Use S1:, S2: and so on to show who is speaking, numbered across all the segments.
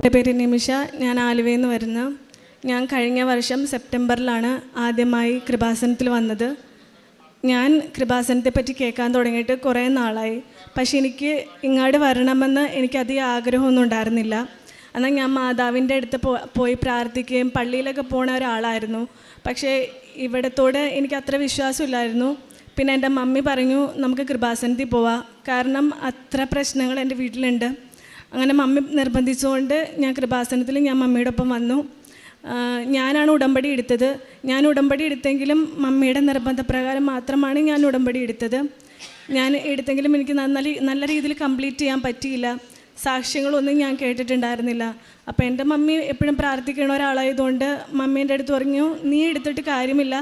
S1: എന്റെ പേര് നിമിഷ ഞാൻ ആലുവയിൽ നിന്ന് വരുന്ന ഞാൻ കഴിഞ്ഞ വർഷം സെപ്റ്റംബറിലാണ് ആദ്യമായി കൃപാസനത്തിൽ വന്നത്. ഞാൻ കൃപാസനത്തെ പറ്റി കേൾക്കാൻ തുടങ്ങിയിട്ട് കുറേ നാളായി. പക്ഷെ എനിക്ക് ഇങ്ങോട്ട് വരണമെന്ന് എനിക്ക് അധികം ആഗ്രഹമൊന്നും ഉണ്ടായിരുന്നില്ല. എന്നാൽ ഞാൻ മാതാവിന്റെ അടുത്ത് പോയി പ്രാർത്ഥിക്കുകയും പള്ളിയിലൊക്കെ പോണ ഒരാളായിരുന്നു. പക്ഷേ ഇവിടത്തോട് എനിക്ക് അത്ര വിശ്വാസമില്ലായിരുന്നു. പിന്നെ എന്റെ മമ്മി പറഞ്ഞു നമുക്ക് കൃപാസനത്തിൽ പോവാം. കാരണം അത്ര പ്രശ്നങ്ങൾ എന്റെ വീട്ടിലുണ്ട്. അങ്ങനെ മമ്മി നിർബന്ധിച്ചുകൊണ്ട് ഞാൻ കൃപാസനത്തിൽ ഞാൻ മമ്മിയുടെ ഒപ്പം വന്നു ഞാനാണ് ഉടമ്പടി എടുത്തത്. ഞാൻ ഉടമ്പടി എടുത്തെങ്കിലും മമ്മിയുടെ നിർബന്ധപ്രകാരം മാത്രമാണ് ഞാൻ ഉടമ്പടി എടുത്തത്. ഞാൻ എടുത്തെങ്കിലും എനിക്ക് നല്ല നല്ല രീതിയിൽ കംപ്ലീറ്റ് ചെയ്യാൻ പറ്റിയില്ല. സാക്ഷ്യങ്ങളൊന്നും ഞാൻ കേട്ടിട്ടുണ്ടായിരുന്നില്ല. അപ്പോൾ എന്റെ മമ്മി എപ്പോഴും പ്രാർത്ഥിക്കുന്ന ഒരാളായതുകൊണ്ട് മമ്മീന്റെ അടുത്ത് പറഞ്ഞു നീ എടുത്തിട്ട് കാര്യമില്ല.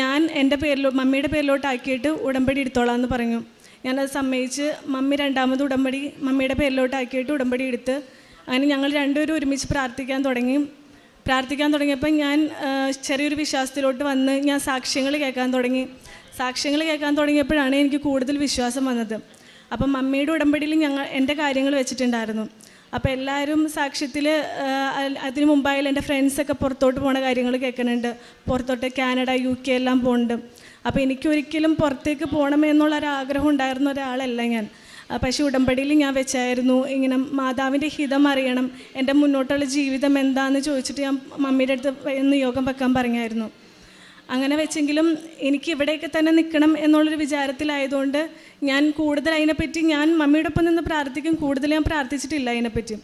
S1: ഞാൻ എന്റെ പേരിലോ മമ്മിയുടെ പേരിലോട്ടാക്കിയിട്ട് ഉടമ്പടി എടുത്തോളാം എന്ന് പറഞ്ഞു. ഞാനത് സമ്മതിച്ച് മമ്മി രണ്ടാമത് ഉടമ്പടി മമ്മിയുടെ പേരിലോട്ടാക്കിയിട്ട് ഉടമ്പടി എടുത്ത് അങ്ങനെ ഞങ്ങൾ രണ്ടുപേരും ഒരുമിച്ച് പ്രാർത്ഥിക്കാൻ തുടങ്ങി. പ്രാർത്ഥിക്കാൻ തുടങ്ങിയപ്പോൾ ഞാൻ ചെറിയൊരു വിശ്വാസത്തിലോട്ട് വന്ന് ഞാൻ സാക്ഷ്യങ്ങൾ കേൾക്കാൻ തുടങ്ങി. സാക്ഷ്യങ്ങൾ കേൾക്കാൻ തുടങ്ങിയപ്പോഴാണ് എനിക്ക് കൂടുതൽ വിശ്വാസം വന്നത്. അപ്പം മമ്മിയുടെ ഉടമ്പടിയിൽ ഞങ്ങൾ എന്റെ കാര്യങ്ങൾ വെച്ചിട്ടുണ്ടായിരുന്നു. അപ്പോൾ എല്ലാവരും സാക്ഷ്യത്തിൽ അതിന് മുമ്പായാലും എന്റെ ഫ്രണ്ട്സൊക്കെ പുറത്തോട്ട് പോണ കാര്യങ്ങൾ കേൾക്കുന്നുണ്ട്. പുറത്തോട്ട് കാനഡ യു കെ എല്ലാം പോകുന്നുണ്ട് അപ്പോൾ എനിക്കൊരിക്കലും പുറത്തേക്ക് പോകണമെന്നുള്ളൊരാഗ്രഹം ഉണ്ടായിരുന്ന ഒരാളല്ല ഞാൻ. പക്ഷേ ഉടമ്പടിയിൽ ഞാൻ വെച്ചായിരുന്നു. ഇങ്ങനെ മാതാവിന്റെ ഹിതം അറിയണം. എന്റെ മുന്നോട്ടുള്ള ജീവിതം എന്താണെന്ന് ചോദിച്ചിട്ട് ഞാൻ മമ്മിയുടെ അടുത്ത് നിയോഗം യോഗം വെക്കാൻ പറഞ്ഞായിരുന്നു. അങ്ങനെ വെച്ചെങ്കിലും എനിക്ക് ഇവിടെയൊക്കെ തന്നെ നിൽക്കണം എന്നുള്ളൊരു വിചാരത്തിലായതുകൊണ്ട് ഞാൻ കൂടുതൽ അതിനെപ്പറ്റി ഞാൻ മമ്മിയുടെ ഒപ്പം നിന്ന് പ്രാർത്ഥിക്കും. കൂടുതൽ ഞാൻ പ്രാർത്ഥിച്ചിട്ടില്ല അതിനെപ്പറ്റി.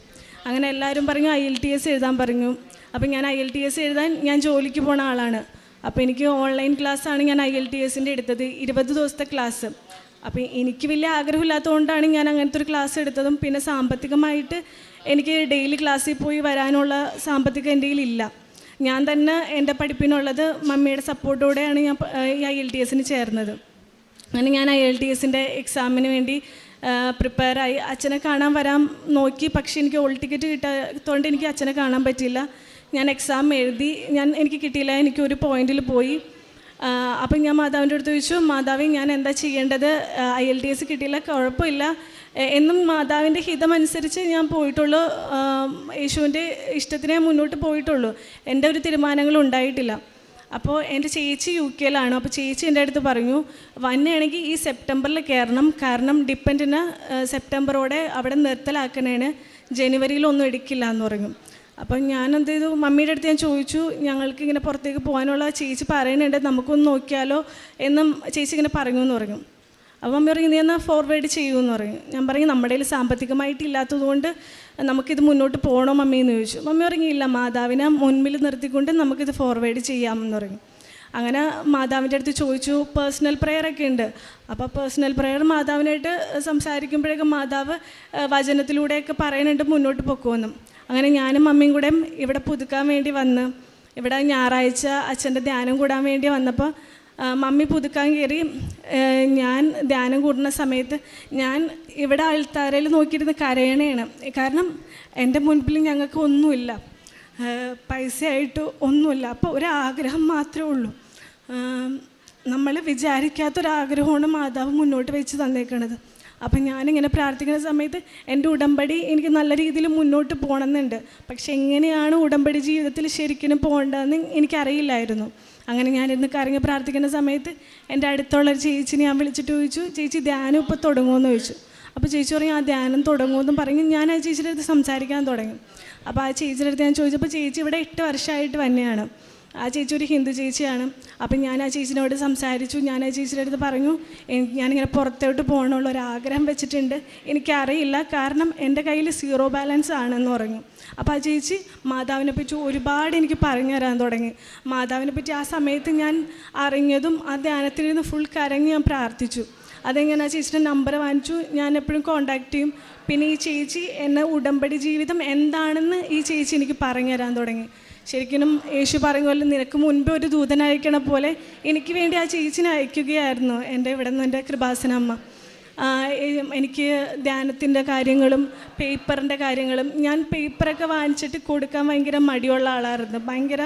S1: അങ്ങനെ എല്ലാവരും പറഞ്ഞു ഐ എൽ ടി എസ് എഴുതാൻ പറഞ്ഞു. അപ്പം ഞാൻ ഐ എൽ ടി എസ് എഴുതാൻ ഞാൻ ജോലിക്ക് പോണ ആളാണ്. അപ്പോൾ എനിക്ക് ഓൺലൈൻ ക്ലാസ്സാണ് ഞാൻ ഐ എൽ ടി എസിന്റെ എടുത്തത്. ഇരുപത് ദിവസത്തെ ക്ലാസ് അപ്പോൾ എനിക്ക് വലിയ ആഗ്രഹമില്ലാത്തതുകൊണ്ടാണ് ഞാൻ അങ്ങനത്തെ ഒരു ക്ലാസ് എടുത്തതും. പിന്നെ സാമ്പത്തികമായിട്ട് എനിക്ക് ഡെയിലി ക്ലാസ്സിൽ പോയി വരാനുള്ള സാമ്പത്തികം എന്റെ കയ്യിലില്ല. ഞാൻ തന്നെ എന്റെ പഠിപ്പിനുള്ളത് മമ്മിയുടെ സപ്പോർട്ടോടെയാണ് ഞാൻ ഐ എൽ ടി എസിന് ചേർന്നത്. അങ്ങനെ ഞാൻ ഐ എൽ ടി എസിന്റെ എക്സാമിന് വേണ്ടി പ്രിപ്പയർ ആയി. അച്ഛനെ കാണാൻ വരാൻ നോക്കി. പക്ഷേ എനിക്ക് ഓൾ ടിക്കറ്റ് കിട്ടാത്തതുകൊണ്ട് എനിക്ക് അച്ഛനെ കാണാൻ പറ്റിയില്ല. ഞാൻ എക്സാം എഴുതി ഞാൻ എനിക്ക് കിട്ടിയില്ല എനിക്ക് ഒരു പോയിന്റിൽ പോയി. അപ്പം ഞാൻ മാതാവിന്റെ അടുത്ത് ചോദിച്ചു മാതാവി ഞാൻ എന്താ ചെയ്യേണ്ടത്? ഐ എൽ ഡി എസ് കിട്ടിയില്ല കുഴപ്പമില്ല. എന്നും മാതാവിന്റെ ഹിതമനുസരിച്ച് ഞാൻ പോയിട്ടുള്ളൂ. യേശുവിന്റെ ഇഷ്ടത്തിനെ മുന്നോട്ട് പോയിട്ടുള്ളൂ. എന്റെ ഒരു തീരുമാനങ്ങൾ ഉണ്ടായിട്ടില്ല. അപ്പോൾ എന്റെ ചേച്ചി യു കെയിലാണ് അപ്പോൾ ചേച്ചി എന്റെ അടുത്ത് പറഞ്ഞു വന്നെയാണെങ്കിൽ ഈ സെപ്റ്റംബറിൽ കയറണം. കാരണം ഡിപ്പെൻഡിന് സെപ്റ്റംബറോടെ അവിടെ നിർത്തലാക്കണേന് ജനുവരിയിലൊന്നും എടുക്കില്ല എന്ന് പറഞ്ഞു. അപ്പം ഞാൻ എന്ത് ചെയ്തു? മമ്മിയുടെ അടുത്ത് ഞാൻ ചോദിച്ചു ഞങ്ങൾക്ക് ഇങ്ങനെ പുറത്തേക്ക് പോകാനുള്ള ചേച്ചി പറയുന്നുണ്ട് നമുക്കൊന്ന് നോക്കിയാലോ എന്നും ചേച്ചി ഇങ്ങനെ പറഞ്ഞു എന്ന് പറഞ്ഞു. അപ്പോൾ മമ്മി പറഞ്ഞു നീ എന്നാൽ ഫോർവേഡ് ചെയ്യുമെന്ന് പറഞ്ഞു. ഞാൻ പറഞ്ഞു നമ്മുടെ കയ്യിൽ സാമ്പത്തികമായിട്ട് ഇല്ലാത്തതുകൊണ്ട് നമുക്കിത് മുന്നോട്ട് പോകണോ മമ്മി? എന്ന് ചോദിച്ചു. മമ്മി പറഞ്ഞു ഇല്ല മാതാവിനെ മുൻപിൽ നിർത്തിക്കൊണ്ട് നമുക്കിത് ഫോർവേഡ് ചെയ്യാമെന്ന് പറഞ്ഞു. അങ്ങനെ മാതാവിന്റെ അടുത്ത് ചോദിച്ചു പേഴ്സണൽ പ്രെയർ ഒക്കെ ഉണ്ട്. അപ്പോൾ പേഴ്സണൽ പ്രെയർ മാതാവിനായിട്ട് സംസാരിക്കുമ്പോഴേക്കും മാതാവ് വചനത്തിലൂടെയൊക്കെ പറയുന്നുണ്ട് മുന്നോട്ട് പൊക്കുമെന്നും അങ്ങനെ ഞാനും മമ്മിയും കൂടെ ഇവിടെ പുതുക്കാൻ വേണ്ടി വന്ന് ഇവിടെ ഞായറാഴ്ച അച്ഛന്റെ ധ്യാനം കൂടാൻ വേണ്ടി വന്നപ്പോൾ മമ്മി പുതുക്കാൻ കയറി ഞാൻ ധ്യാനം കൂടുന്ന സമയത്ത് ഞാൻ ഇവിടെ ആൾത്താരയിൽ നോക്കിയിരുന്ന കരയണയാണ്. കാരണം എന്റെ മുൻപിൽ ഞങ്ങൾക്ക് ഒന്നുമില്ല. പൈസയായിട്ട് ഒന്നുമില്ല. അപ്പോൾ ഒരാഗ്രഹം മാത്രമേ ഉള്ളൂ. നമ്മൾ വിചാരിക്കാത്തൊരാഗ്രഹമാണ് മാതാവ് മുന്നോട്ട് വെച്ച് തന്നേക്കണത്. അപ്പം ഞാനിങ്ങനെ പ്രാർത്ഥിക്കുന്ന സമയത്ത് എന്റെ ഉടമ്പടി എനിക്ക് നല്ല രീതിയിൽ മുന്നോട്ട് പോകണമെന്നുണ്ട്. പക്ഷെ എങ്ങനെയാണ് ഉടമ്പടി ജീവിതത്തിൽ ശരിക്കും പോകേണ്ടതെന്ന് എനിക്കറിയില്ലായിരുന്നു. അങ്ങനെ ഞാനിന്ന് കരങ്ങി പ്രാർത്ഥിക്കുന്ന സമയത്ത് എന്റെ അടുത്തുള്ള ഒരു ചേച്ചിനെ ഞാൻ വിളിച്ചിട്ട് ചോദിച്ചു ചേച്ചി ധ്യാനം ഇപ്പോൾ തുടങ്ങുമെന്ന് ചോദിച്ചു. അപ്പോൾ ചേച്ചി പറഞ്ഞു ആ ധ്യാനം തുടങ്ങുമെന്നും പറഞ്ഞ് ഞാൻ ആ ചേച്ചിയുടെ അടുത്ത് സംസാരിക്കാൻ തുടങ്ങി. അപ്പോൾ ആ ചേച്ചിയുടെ അടുത്ത് ഞാൻ ചോദിച്ചപ്പോൾ ചേച്ചി ഇവിടെ എട്ട് വർഷമായിട്ട് തന്നെയാണ് ആ ചേച്ചി ഒരു ഹിന്ദു ചേച്ചിയാണ്. അപ്പം ഞാൻ ആ ചേച്ചിനോട് സംസാരിച്ചു. ഞാൻ ആ ചേച്ചിയുടെ അടുത്ത് പറഞ്ഞു "എനി- ഞാനിങ്ങനെ പുറത്തോട്ട് പോകണമുള്ള ഒരു ആഗ്രഹം വെച്ചിട്ടുണ്ട്. എനിക്കറിയില്ല. കാരണം എന്റെ കയ്യിൽ സീറോ ബാലൻസ് ആണെന്ന് പറഞ്ഞു. അപ്പോൾ ആ ചേച്ചി മാതാവിനെ പറ്റി ഒരുപാട് എനിക്ക് പറഞ്ഞു തരാൻ തുടങ്ങി. മാതാവിനെ പറ്റി ആ സമയത്ത് ഞാൻ അറിഞ്ഞതും ആ ധ്യാനത്തിൽ നിന്ന് ഫുൾ കരങ്ങി ഞാൻ പ്രാർത്ഥിച്ചു. അതെങ്ങനെ ആ ചേച്ചിയുടെ നമ്പർ വാങ്ങിച്ചു ഞാൻ എപ്പോഴും കോണ്ടാക്ട് ചെയ്യും. പിന്നെ ഈ ചേച്ചി എന്നെ ഉടമ്പടി ജീവിതം എന്താണെന്ന് ഈ ചേച്ചി എനിക്ക് പറഞ്ഞു തരാൻ തുടങ്ങി. ശരിക്കും യേശു പറഞ്ഞ പോലെ നിനക്ക് മുൻപ് ഒരു ദൂതൻ അയക്കണ പോലെ എനിക്ക് വേണ്ടി ആ ചേച്ചിനെ അയക്കുകയായിരുന്നു എന്റെ ഇവിടെ നിന്ന് എന്റെ കൃപാസനമ്മ എനിക്ക് ധ്യാനത്തിന്റെ കാര്യങ്ങളും പേപ്പറിന്റെ കാര്യങ്ങളും ഞാൻ പേപ്പറൊക്കെ വാങ്ങിച്ചിട്ട് കൊടുക്കാൻ ഭയങ്കര മടിയുള്ള ആളായിരുന്നു. ഭയങ്കര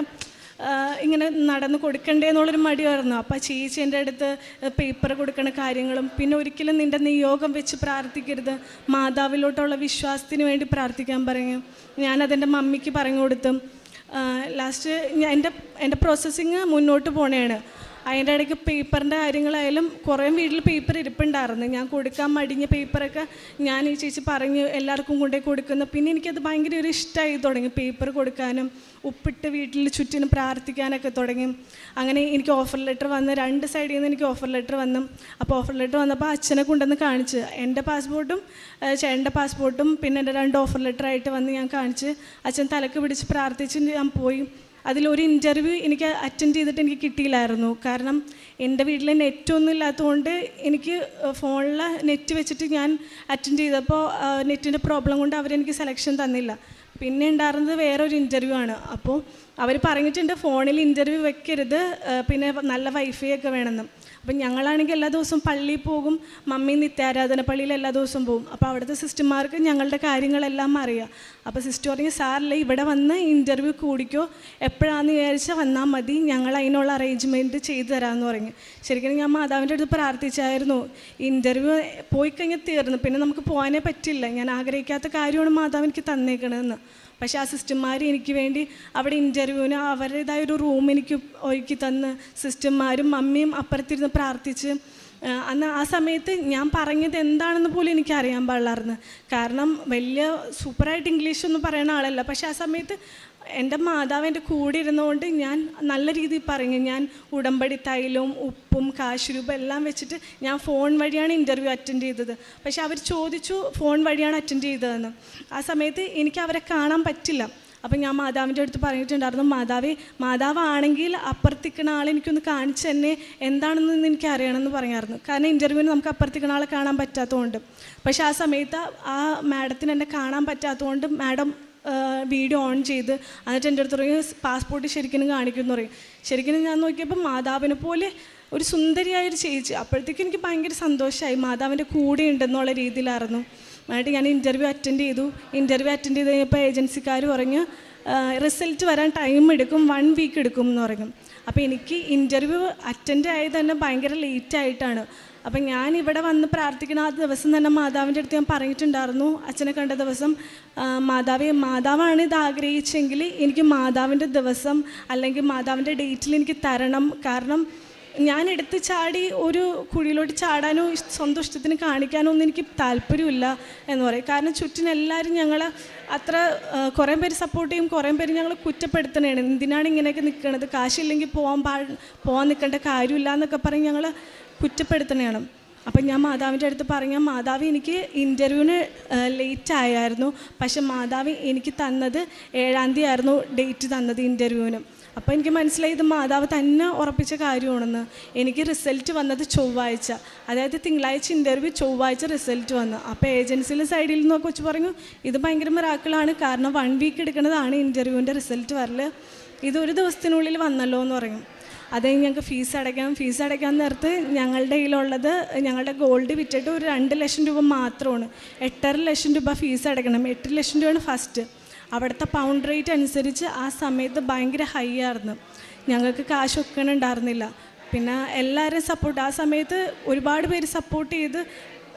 S1: ഇങ്ങനെ നടന്ന് കൊടുക്കണ്ടേ എന്നുള്ളൊരു മടിയായിരുന്നു. അപ്പോൾ ചേച്ചി എന്റെ അടുത്ത് പേപ്പർ കൊടുക്കണ കാര്യങ്ങളും പിന്നെ ഒരിക്കലും നിന്റെ നിയോഗം വെച്ച് പ്രാർത്ഥിക്കരുത്. മാതാവിലോട്ടുള്ള വിശ്വാസത്തിന് വേണ്ടി പ്രാർത്ഥിക്കാൻ പറഞ്ഞു. ഞാനതെന്റെ മമ്മിക്ക് പറഞ്ഞു കൊടുത്തു. ലാസ്റ്റ് എന്റെ എന്റെ പ്രോസസ്സിങ് മുന്നോട്ട് പോണേണ്. അതിന്റെ ഇടയ്ക്ക് പേപ്പറിന്റെ കാര്യങ്ങളായാലും കുറേ വീട്ടിൽ പേപ്പർ ഇരിപ്പുണ്ടായിരുന്നു. ഞാൻ കൊടുക്കാൻ മടിഞ്ഞ പേപ്പറൊക്കെ ഞാൻ ഈ ചേച്ചി പറഞ്ഞ് എല്ലാവർക്കും കൊണ്ടുപോയി കൊടുക്കുന്നു. പിന്നെ എനിക്കത് ഭയങ്കര ഒരു ഇഷ്ടമായി തുടങ്ങി. പേപ്പർ കൊടുക്കാനും ഉപ്പിട്ട് വീട്ടിൽ ചുറ്റിനും പ്രാർത്ഥിക്കാനൊക്കെ തുടങ്ങി. അങ്ങനെ എനിക്ക് ഓഫർ ലെറ്റർ വന്ന് രണ്ട് സൈഡിൽ നിന്ന് എനിക്ക് ഓഫർ ലെറ്റർ വന്നു. അപ്പോൾ ഓഫർ ലെറ്റർ വന്നപ്പോൾ അച്ഛനെ കൊണ്ടുവന്ന് കാണിച്ച്. എന്റെ പാസ്പോർട്ടും ചേട്ടന്റെ പാസ്പോർട്ടും പിന്നെ എന്റെ രണ്ട് ഓഫർ ലെറ്റർ ആയിട്ട് വന്ന് ഞാൻ കാണിച്ച്. അച്ഛൻ തലക്ക് പിടിച്ച് പ്രാർത്ഥിച്ച് ഞാൻ പോയി. അതിലൊരു ഇന്റർവ്യൂ എനിക്ക് അറ്റൻഡ് ചെയ്തിട്ട് എനിക്ക് കിട്ടിയില്ലായിരുന്നു. കാരണം എന്റെ വീട്ടിൽ നെറ്റ് ഒന്നും ഇല്ലാത്തതുകൊണ്ട് എനിക്ക് ഫോണിൽ നെറ്റ് വെച്ചിട്ട് ഞാൻ അറ്റൻഡ് ചെയ്തപ്പോൾ നെറ്റിന്റെ പ്രോബ്ലം കൊണ്ട് അവരെനിക്ക് സെലക്ഷൻ തന്നില്ല. പിന്നെ ഉണ്ടായിരുന്നത് വേറൊരു ഇന്റർവ്യൂ ആണ്. അപ്പോൾ അവർ പറഞ്ഞിട്ടുണ്ട് ഫോണിൽ ഇന്റർവ്യൂ വെക്കരുത്. പിന്നെ നല്ല വൈഫൈ ഒക്കെ വേണമെന്ന്. അപ്പം ഞങ്ങളാണെങ്കിൽ എല്ലാ ദിവസവും പള്ളിയിൽ പോകും മമ്മി നിത്യാരാധന പള്ളിയിൽ എല്ലാ ദിവസവും പോകും. അപ്പോൾ അവിടുത്തെ സിസ്റ്റർമാർക്ക് ഞങ്ങളുടെ കാര്യങ്ങളെല്ലാം അറിയാം. അപ്പോൾ സിസ്റ്റർ പറഞ്ഞു സാറില്ല ഇവിടെ വന്ന് ഇന്റർവ്യൂ കൂടിക്കോ. എപ്പോഴാണെന്ന് വിചാരിച്ചാൽ വന്നാൽ മതി. ഞങ്ങൾ അതിനുള്ള അറേഞ്ച്മെന്റ് ചെയ്തു തരാമെന്ന് പറഞ്ഞു. ശരിക്കും ഞാൻ മാതാവിന്റെ അടുത്ത് പ്രാർത്ഥിച്ചായിരുന്നു. ഇന്റർവ്യൂ പോയി കഴിഞ്ഞാൽ തീർന്നു. പിന്നെ നമുക്ക് പോകാനേ പറ്റില്ല. ഞാൻ ആഗ്രഹിക്കാത്ത കാര്യമാണ് മാതാവ് എനിക്ക് തന്നേക്കണതെന്ന്. പക്ഷേ ആ സിസ്റ്റർമാർ എനിക്ക് വേണ്ടി അവിടെ ഇന്റർവ്യൂവിന് അവരുടേതായ ഒരു റൂം എനിക്ക് ഒരുക്കി തന്ന് സിസ്റ്റർമാരും മമ്മിയും അപ്പുറത്തിരുന്ന് പ്രാർത്ഥിച്ച് അന്ന് ആ സമയത്ത് ഞാൻ പറഞ്ഞത് എന്താണെന്ന് പോലും എനിക്ക് അറിയാൻ പാടില്ലായിരുന്നു. കാരണം വലിയ സൂപ്പറായിട്ട് ഇംഗ്ലീഷ് ഒന്നും പറയുന്ന ആളല്ല. പക്ഷേ ആ സമയത്ത് എന്റെ മാതാവ് എന്റെ കൂടെ ഇരുന്നുകൊണ്ട് ഞാൻ നല്ല രീതിയിൽ പറഞ്ഞു. ഞാൻ ഉടമ്പടി തൈലവും ഉപ്പും കാശുരൂപം എല്ലാം വെച്ചിട്ട് ഞാൻ ഫോൺ വഴിയാണ് ഇന്റർവ്യൂ അറ്റൻഡ് ചെയ്തത്. പക്ഷേ അവർ ചോദിച്ചു ഫോൺ വഴിയാണ് അറ്റൻഡ് ചെയ്തതെന്ന്. ആ സമയത്ത് എനിക്ക് അവരെ കാണാൻ പറ്റില്ല. അപ്പം ഞാൻ മാതാവിന്റെ അടുത്ത് പറഞ്ഞിട്ടുണ്ടായിരുന്നു മാതാവേ മാതാവാണെങ്കിൽ അപ്പുറത്തിക്കുന്ന ആൾ എനിക്കൊന്ന് കാണിച്ച് തന്നെ എന്താണെന്ന് എനിക്ക് അറിയണമെന്ന് പറഞ്ഞായിരുന്നു. കാരണം ഇന്റർവ്യൂവിന് നമുക്ക് അപ്പുറത്തിക്കുന്ന ആളെ കാണാൻ പറ്റാത്തതുകൊണ്ട്. പക്ഷേ ആ സമയത്ത് ആ മാഡത്തിന് എന്നെ കാണാൻ പറ്റാത്തതുകൊണ്ട് മാഡം വീഡിയോ ഓൺ ചെയ്ത് എന്നിട്ട് എന്റെ അടുത്ത് പറയും പാസ്പോർട്ട് ശരിക്കും കാണിക്കുമെന്ന് പറയും. ശരിക്കും ഞാൻ നോക്കിയപ്പോൾ മാതാവിനെ പോലെ ഒരു സുന്ദരിയായൊരു ചേച്ചി. അപ്പോഴത്തേക്കും എനിക്ക് ഭയങ്കര സന്തോഷമായി. മാതാവിന്റെ കൂടെ ഉണ്ടെന്നുള്ള രീതിയിലായിരുന്നു. എന്നിട്ട് ഞാൻ ഇന്റർവ്യൂ അറ്റൻഡ് ചെയ്തു. ഇന്റർവ്യൂ അറ്റൻഡ് ചെയ്ത് കഴിഞ്ഞപ്പോൾ ഏജൻസിക്കാർ പറഞ്ഞു റിസൾട്ട് വരാൻ ടൈം എടുക്കും വൺ വീക്ക് എടുക്കും എന്ന് പറഞ്ഞു. അപ്പോൾ എനിക്ക് ഇന്റർവ്യൂ അറ്റൻഡ് ആയത് തന്നെ ഭയങ്കര ലേറ്റ് ആയിട്ടാണ്. അപ്പം ഞാൻ ഇവിടെ വന്ന് പ്രാർത്ഥിക്കുന്ന ആ ദിവസം തന്നെ മാതാവിന്റെ അടുത്ത് ഞാൻ പറഞ്ഞിട്ടുണ്ടായിരുന്നു. അച്ഛനെ കണ്ട ദിവസം മാതാവ് മാതാവേ മാതാവാണ് ഇത് ആഗ്രഹിച്ചെങ്കിൽ എനിക്ക് മാതാവിന്റെ ദിവസം അല്ലെങ്കിൽ മാതാവിന്റെ ഡേറ്റിൽ എനിക്ക് തരണം. കാരണം ഞാൻ എടുത്ത് ചാടി ഒരു കുഴിയിലോട്ട് ചാടാനോ സ്വന്തം ഇഷ്ടത്തിന് കാണിക്കാനോ ഒന്നും എനിക്ക് താല്പര്യമില്ല എന്ന് പറയും. കാരണം ചുറ്റിന് എല്ലാവരും ഞങ്ങൾ അത്ര കുറേ പേര് സപ്പോർട്ട് ചെയ്യും കുറേ പേര് ഞങ്ങൾ കുറ്റപ്പെടുത്തണേണ് എന്തിനാണ് ഇങ്ങനെയൊക്കെ നിൽക്കണത് കാശില്ലെങ്കിൽ പോകാൻ പാ പോകാൻ നിൽക്കേണ്ട കാര്യമില്ല എന്നൊക്കെ പറഞ്ഞ് ഞങ്ങൾ കുറ്റപ്പെടുത്തണേണം അപ്പം ഞാൻ മാതാവിന്റെ അടുത്ത് പറഞ്ഞ മാതാവ് എനിക്ക് ഇന്റർവ്യൂവിന് ലേറ്റ് ആയായിരുന്നു. പക്ഷെ മാതാവ് എനിക്ക് തന്നത് ഏഴാം തീയതി ആയിരുന്നു ഡേറ്റ് തന്നത് ഇന്റർവ്യൂവിന് അപ്പോൾ എനിക്ക് മനസ്സിലായി ഇത് മാതാവ് തന്നെ ഉറപ്പിച്ച കാര്യമാണെന്ന്. എനിക്ക് റിസൾട്ട് വന്നത് ചൊവ്വാഴ്ച. അതായത് തിങ്കളാഴ്ച ഇന്റർവ്യൂ ചൊവ്വാഴ്ച റിസൾട്ട് വന്നു. അപ്പോൾ ഏജൻസിയിലെ സൈഡിൽ നിന്നൊക്കെ വെച്ച് പറഞ്ഞു ഇത് ഭയങ്കര മിറാക്കിളാണ് കാരണം വൺ വീക്ക് എടുക്കുന്നതാണ് ഇന്റർവ്യൂവിന്റെ റിസൾട്ട് വരൽ. ഇത് ഒരു ദിവസത്തിനുള്ളിൽ വന്നല്ലോ എന്ന് പറയും. അത് ഞങ്ങൾക്ക് ഫീസ് അടയ്ക്കാം ഫീസ് അടയ്ക്കാൻ നേരത്ത് ഞങ്ങളുടെ കയ്യിലുള്ളത് ഞങ്ങളുടെ ഗോൾഡ് വിറ്റിട്ട് ഒരു രണ്ട് ലക്ഷം രൂപ മാത്രമാണ്. എട്ടര ലക്ഷം രൂപ ഫീസ് അടയ്ക്കണം. എട്ട് ലക്ഷം രൂപയാണ് ഫസ്റ്റ് അവിടുത്തെ പൗണ്ട് റേറ്റ് അനുസരിച്ച് ആ സമയത്ത് ഭയങ്കര ഹൈ ആയിരുന്നു. ഞങ്ങൾക്ക് കാശ് ഒക്കണുണ്ടായിരുന്നില്ല പിന്നെ എല്ലാവരും സപ്പോർട്ട് ആ സമയത്ത് ഒരുപാട് പേര് സപ്പോർട്ട് ചെയ്ത്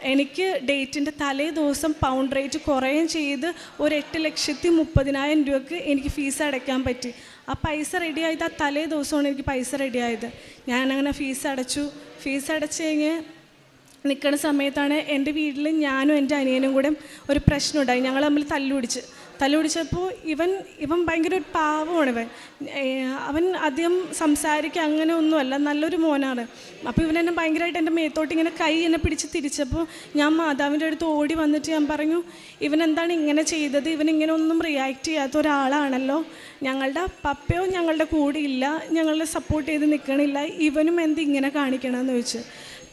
S1: എനിക്ക് ഡേറ്റിന്റെ തലേ ദിവസം പൗണ്ട് റേറ്റ് കുറയുകയും ചെയ്ത് ഒരു എട്ട് ലക്ഷത്തി മുപ്പതിനായിരം രൂപക്ക് എനിക്ക് ഫീസ് അടയ്ക്കാൻ പറ്റി. ആ പൈസ റെഡി ആയത് ആ തലേ ദിവസമാണ് എനിക്ക് പൈസ റെഡി ആയത്. അങ്ങനെ ഫീസ് അടച്ചു. ഫീസ് അടച്ചു കഴിഞ്ഞ് നിൽക്കുന്ന സമയത്താണ് എന്റെ വീട്ടിൽ ഞാനും എന്റെ അനിയനും കൂടെ ഒരു പ്രശ്നമുണ്ടായി ഞങ്ങൾ തമ്മിൽ തല്ലുപിടിച്ച് തല്ലുപിടിച്ചപ്പോൾ ഇവൻ ഇവൻ ഭയങ്കര ഒരു പാവമാണ് ഇവൻ. അവൻ അധികം സംസാരിക്കുക അങ്ങനെ ഒന്നുമല്ല നല്ലൊരു മോനാണ്. അപ്പോൾ ഇവൻ എന്നെ ഭയങ്കരമായിട്ട് എന്റെ മേത്തോട്ട് ഇങ്ങനെ കൈ എന്നെ പിടിച്ച് തിരിച്ചപ്പോൾ ഞാൻ മാതാവിന്റെ അടുത്ത് ഓടി വന്നിട്ട് ഞാൻ പറഞ്ഞു ഇവൻ എന്താണ് ഇങ്ങനെ ചെയ്തത്? ഇവൻ ഇങ്ങനെ ഒന്നും റിയാക്ട് ചെയ്യാത്ത ഒരാളാണല്ലോ. ഞങ്ങളുടെ പപ്പയോ ഞങ്ങളുടെ കൂടെ ഇല്ല ഞങ്ങളെ സപ്പോർട്ട് ചെയ്ത് നിൽക്കണില്ല ഇവനും എന്ത് ഇങ്ങനെ കാണിക്കണമെന്ന് ചോദിച്ചു.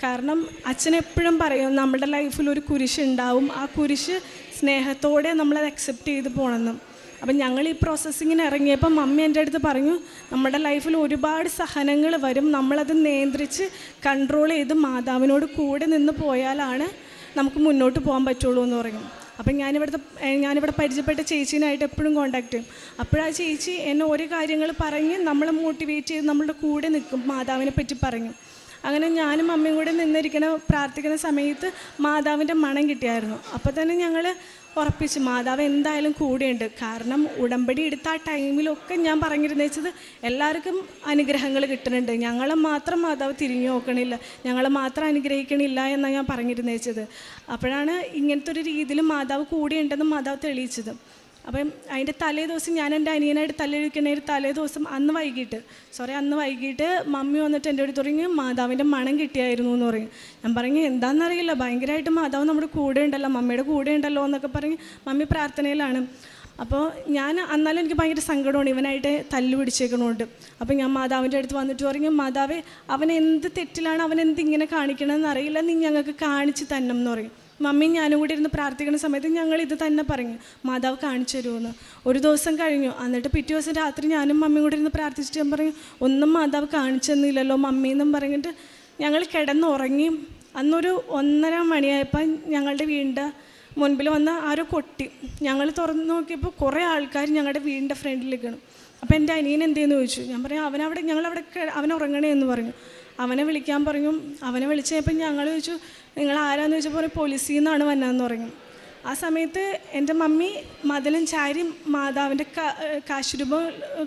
S1: കാരണം അച്ഛൻ എപ്പോഴും പറയും നമ്മുടെ ലൈഫിൽ ഒരു കുരിശ് ഉണ്ടാവും. ആ കുരിശ് സ്നേഹത്തോടെ നമ്മളത് അക്സെപ്റ്റ് ചെയ്ത് പോകണമെന്നും അപ്പം ഞങ്ങൾ ഈ പ്രോസസ്സിങ്ങിന് ഇറങ്ങിയപ്പോൾ മമ്മി എന്റെ അടുത്ത് പറഞ്ഞു നമ്മുടെ ലൈഫിൽ ഒരുപാട് സഹനങ്ങൾ വരും. നമ്മളത് നിയന്ത്രിച്ച് കൺട്രോൾ ചെയ്ത് മാതാവിനോട് കൂടെ നിന്ന് പോയാലാണ് നമുക്ക് മുന്നോട്ട് പോകാൻ പറ്റുള്ളൂ എന്ന് പറയും. അപ്പം ഞാനിവിടുത്തെ ഞാനിവിടെ പരിചയപ്പെട്ട ചേച്ചീനായിട്ട് എപ്പോഴും കോണ്ടാക്ട് ചെയ്യും. അപ്പോഴാ ചേച്ചി എന്നെ ഓരോ കാര്യങ്ങൾ പറഞ്ഞ് നമ്മളെ മോട്ടിവേറ്റ് ചെയ്ത് നമ്മളുടെ കൂടെ നിൽക്കും മാതാവിനെ പറ്റി പറഞ്ഞു. അങ്ങനെ ഞാനും അമ്മയും കൂടെ നിന്നിരിക്കണ പ്രാർത്ഥിക്കുന്ന സമയത്ത് മാതാവിന്റെ മണം കിട്ടിയായിരുന്നു. അപ്പോൾ തന്നെ ഞങ്ങൾ ഉറപ്പിച്ചു മാതാവ് എന്തായാലും കൂടെയുണ്ട്. കാരണം ഉടമ്പടി എടുത്ത ആ ടൈമിലൊക്കെ ഞാൻ പറഞ്ഞിരുന്നു വെച്ചത് എല്ലാവർക്കും അനുഗ്രഹങ്ങൾ കിട്ടുന്നുണ്ട്. ഞങ്ങളെ മാത്രം മാതാവ് തിരിഞ്ഞു നോക്കണില്ല. ഞങ്ങളെ മാത്രം അനുഗ്രഹിക്കണില്ല എന്നാണ് ഞാൻ പറഞ്ഞിരുന്നു വെച്ചത്. അപ്പോഴാണ് ഇങ്ങനത്തെ ഒരു രീതിയിൽ മാതാവ് കൂടെയുണ്ടെന്ന് മാതാവ് തെളിയിച്ചത്. അപ്പം അതിന്റെ തലേ ദിവസം ഞാൻ എന്റെ അനിയനായിട്ട് തലയിടിക്കണ ഒരു തലേ ദിവസം അന്ന് വൈകിട്ട് സോറി അന്ന് വൈകിട്ട് മമ്മി വന്നിട്ട് എന്റെ അടുത്ത് തുടങ്ങി മാതാവിന്റെ മണം കിട്ടിയായിരുന്നു എന്ന് പറയും. ഞാൻ പറഞ്ഞു എന്താണെന്നറിയില്ല ഭയങ്കരമായിട്ട് മാതാവ് നമ്മുടെ കൂടെ ഉണ്ടല്ലോ മമ്മിയുടെ കൂടെ ഉണ്ടല്ലോ എന്നൊക്കെ പറഞ്ഞ് മമ്മി പ്രാർത്ഥനയിലാണ്. അപ്പോൾ ഞാൻ അന്നാലും എനിക്ക് ഭയങ്കര സങ്കടമാണ് ഇവനായിട്ട് തല്ലു പിടിച്ചേക്കണോണ്ട്. അപ്പോൾ ഞാൻ മാതാവിന്റെ അടുത്ത് വന്നിട്ട് പറഞ്ഞു മാതാവേ അവൻ എന്ത് തെറ്റിലാണ് അവൻ എന്ത് ഇങ്ങനെ കാണിക്കണമെന്ന് അറിയില്ല നീ ഞങ്ങൾക്ക് കാണിച്ച് തന്നെന്ന് പറയും. മമ്മിയും ഞാനും കൂടി ഇരുന്ന് പ്രാർത്ഥിക്കുന്ന സമയത്ത് ഞങ്ങൾ ഇത് തന്നെ പറഞ്ഞു. മാതാവ് കാണിച്ചു തരുമെന്ന് ഒരു ദിവസം കഴിഞ്ഞു. എന്നിട്ട് പിറ്റേ ദിവസം രാത്രി ഞാനും മമ്മിയും കൂടി ഇരുന്ന് പ്രാർത്ഥിച്ചിട്ട് ഞാൻ പറഞ്ഞു ഒന്നും മാതാവ് കാണിച്ചു തന്നില്ലല്ലോ മമ്മി എന്നും പറഞ്ഞിട്ട് ഞങ്ങൾ കിടന്നുറങ്ങി. അന്നൊരു ഒന്നര മണിയായപ്പോൾ ഞങ്ങളുടെ വീടിന്റെ മുൻപിൽ വന്ന ആരോ കൊട്ടി. ഞങ്ങൾ തുറന്ന് നോക്കിയപ്പോൾ കുറേ ആൾക്കാർ ഞങ്ങളുടെ വീടിന്റെ ഫ്രണ്ടിൽ അപ്പോൾ എന്റെ അനിയൻ എന്തേന്ന് ചോദിച്ചു. ഞാൻ പറയാം അവനവിടെ ഞങ്ങളവിടെ അവൻ ഉറങ്ങണേ എന്ന് പറഞ്ഞു. അവനെ വിളിക്കാൻ പറഞ്ഞു അവനെ വിളിച്ച് കഴിഞ്ഞപ്പോൾ ഞങ്ങൾ ചോദിച്ചു നിങ്ങൾ ആരാന്ന് ചോദിച്ചപ്പോൾ പോലീസിൽ നിന്നാണ് വന്നതെന്ന് പറഞ്ഞു ആ സമയത്ത് എന്റെ മമ്മി മതിലും ചാരി മാതാവിന്റെ കാശുരൂപം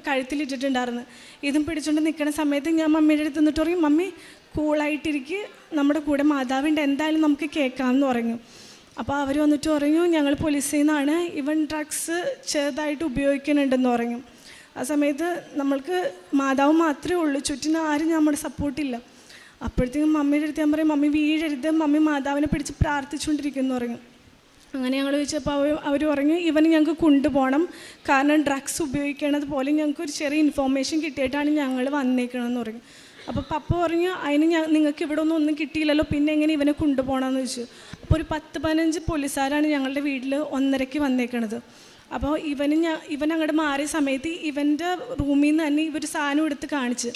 S1: കഴുത്തിലിട്ടിട്ടുണ്ടായിരുന്നു. ഇതും പിടിച്ചുകൊണ്ട് നിൽക്കുന്ന സമയത്ത് ഞാൻ മമ്മിയുടെ അടുത്ത് നിന്നിട്ട് പറയും മമ്മി കൂളായിട്ടിരിക്കുക നമ്മുടെ കൂടെ മാതാവിന്റെ എന്തായാലും നമുക്ക് കേൾക്കാമെന്ന് പറഞ്ഞു. അപ്പോൾ അവർ വന്നിട്ട് പറഞ്ഞു ഞങ്ങൾ പോലീസിൽ നിന്നാണ് ഇവൻ ഡ്രഗ്സ് ചെറുതായിട്ട് ഉപയോഗിക്കുന്നുണ്ടെന്ന് പറഞ്ഞു. ആ സമയത്ത് നമ്മൾക്ക് മാതാവ് മാത്രമേ ഉള്ളൂ. ചുറ്റിന് ആരും നമ്മുടെ സപ്പോർട്ടില്ല അപ്പോഴത്തേക്കും മമ്മിയുടെ അടുത്ത് ഞാൻ പറയും മമ്മി വീഴരുത്. മമ്മി മാതാവിനെ പിടിച്ച് പ്രാർത്ഥിച്ചുകൊണ്ടിരിക്കുന്നു പറഞ്ഞു അങ്ങനെ ഞങ്ങൾ ചോദിച്ചപ്പോൾ അവർ അവർ പറഞ്ഞു ഇവന് ഞങ്ങൾക്ക് കൊണ്ടുപോകണം. കാരണം ഡ്രഗ്സ് ഉപയോഗിക്കണത് പോലെ ഞങ്ങൾക്ക് ഒരു ചെറിയ ഇൻഫോർമേഷൻ കിട്ടിയിട്ടാണ് ഞങ്ങൾ വന്നേക്കണമെന്ന് പറഞ്ഞു അപ്പോൾ പപ്പ പറഞ്ഞു അതിന് ഞാൻ നിങ്ങൾക്ക് ഇവിടെ ഒന്നും ഒന്നും കിട്ടിയില്ലല്ലോ. പിന്നെ എങ്ങനെ ഇവനെ കൊണ്ടുപോകണമെന്ന് ചോദിച്ചു. അപ്പോൾ ഒരു പത്ത് പതിനഞ്ച് പോലീസുകാരാണ് ഞങ്ങളുടെ വീട്ടിൽ ഒന്നരയ്ക്ക് വന്നേക്കണത്. അപ്പോൾ ഇവന് ഞാൻ ഇവൻ അങ്ങോട്ട് മാറിയ സമയത്ത് ഇവന്റെ റൂമിൽ നിന്ന് തന്നെ ഇവർ സാധനം എടുത്ത് കാണിച്ച്.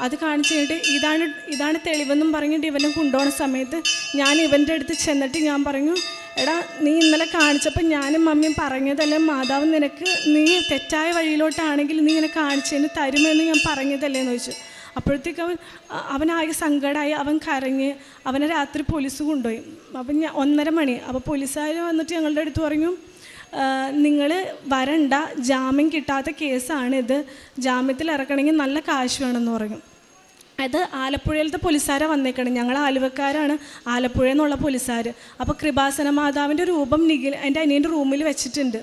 S1: അത് കാണിച്ചു കഴിഞ്ഞിട്ട് ഇതാണ് ഇതാണ് തെളിവെന്നും പറഞ്ഞിട്ട് ഇവനെ കൊണ്ടുപോകുന്ന സമയത്ത് ഞാൻ ഇവന്റെ അടുത്ത് ചെന്നിട്ട് ഞാൻ പറഞ്ഞു എടാ നീ ഇന്നലെ കാണിച്ചപ്പോൾ ഞാനും മമ്മിയും പറഞ്ഞതല്ലേ മാതാവ് നിനക്ക് നീ തെറ്റായ വഴിയിലോട്ടാണെങ്കിൽ നീ ഇങ്ങനെ കാണിച്ചതിന് തരുമെന്ന് ഞാൻ പറഞ്ഞതല്ലേ? എന്ന് ചോദിച്ചു. അപ്പോഴത്തേക്ക് അവൻ അവനായ സങ്കടമായി അവൻ കരഞ്ഞ് അവനെ രാത്രി പോലീസ് കൊണ്ടുപോയി. അപ്പം ഞാൻ ഒന്നര മണി. അപ്പോൾ പോലീസുകാർ വന്നിട്ട് ഞങ്ങളുടെ അടുത്ത് പറഞ്ഞു നിങ്ങൾ വരണ്ട ജാമ്യം കിട്ടാത്ത കേസാണിത്. ജാമ്യത്തിൽ ഇറക്കണമെങ്കിൽ നല്ല കാശ് വേണമെന്ന് പറഞ്ഞു അത് ആലപ്പുഴയിലത്തെ പോലീസുകാരാണ് വന്നേക്കണം. ഞങ്ങൾ ആലുവക്കാരാണ്. ആലപ്പുഴ എന്നുള്ള പോലീസുകാർ അപ്പോൾ കൃപാസന മാതാവിന്റെ രൂപം നിഖിൽ എന്റെ അനിയന്റെ റൂമിൽ വെച്ചിട്ടുണ്ട്.